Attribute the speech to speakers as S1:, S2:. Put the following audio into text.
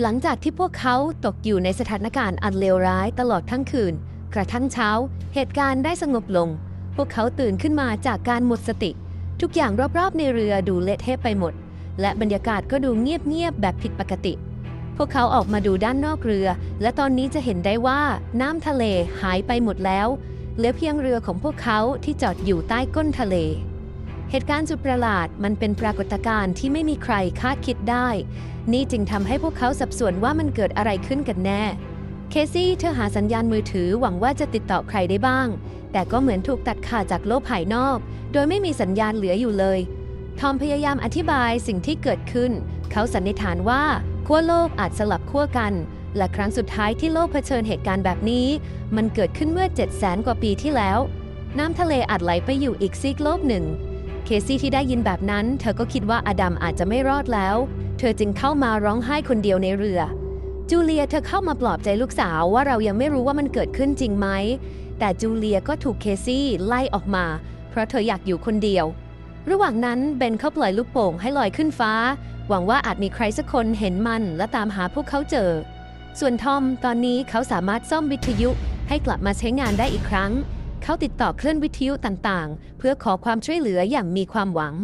S1: หลังจากที่พวกเขาตกอยู่ในสถานการณ์อันเลวร้ายตลอดทั้งคืน กระทั่งเช้า เหตุการณ์ได้สงบลง พวกเขาตื่นขึ้นมาจากการหมดสติ ทุกอย่างรอบๆในเรือดูเละเทะไปหมด และบรรยากาศก็ดูเงียบๆแบบผิดปกติ พวกเขาออกมาดูด้านนอกเรือ และตอนนี้จะเห็นได้ว่าน้ำทะเลหายไปหมดแล้ว เหลือเพียงเรือของพวกเขาที่จอดอยู่ใต้ก้นทะเล เหตุการณ์สุดประหลาดมันเป็นปรากฏการณ์ที่ไม่มีใครคาดคิดได้ นี่จึงทำให้พวกเขาสับสนว่ามันเกิดอะไรขึ้นกันแน่ เคซี่เธอหาสัญญาณมือถือหวังว่าจะติดต่อใครได้บ้าง แต่ก็เหมือนถูกตัดขาดจากโลกภายนอก โดยไม่มีสัญญาณเหลืออยู่เลย ทอมพยายามอธิบายสิ่งที่เกิดขึ้น เขาสันนิษฐานว่าขั้วโลกอาจสลับขั้วกัน และครั้งสุดท้ายที่โลกเผชิญเหตุการณ์แบบนี้ มันเกิดขึ้นเมื่อ 7 0 0 0 0 0 กว่าปีที่แล้ว น้ำทะเลอาจไหลไปอยู่อีกซีกโลกหนึ่ง เคซี่ที่ได้ยินแบบนั้น เธอก็คิดว่าอดัมอาจจะไม่รอดแล้ว เธอจึงเข้ามาร้องไห้คนเดียวในเรือ จูเลียเธอเข้ามาปลอบใจลูกสาวว่าเรายังไม่รู้ว่ามันเกิดขึ้นจริงไหม แต่จูเลียก็ถูกเคซี่ไล่ออกมา เพราะเธออยากอยู่คนเดียว ระหว่างนั้นเบนเขาปล่อยลูกโป่งให้ลอยขึ้นฟ้า หวังว่าอาจมีใครสักคนเห็นมันและตามหาพวกเขาเจอ ส่วนทอมตอนนี้เขาสามารถซ่อมวิทยุให้กลับมาใช้งานได้อีกครั้ง เขาติดต่อเคลื่อนวิทยุต่างๆ เพื่อขอความช่วยเหลืออย่างมีความหวัง